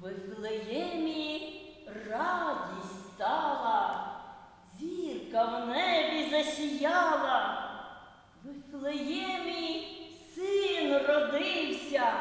В Вифлеємі радість стала, зірка в небі засіяла. Вифлеємі син родився,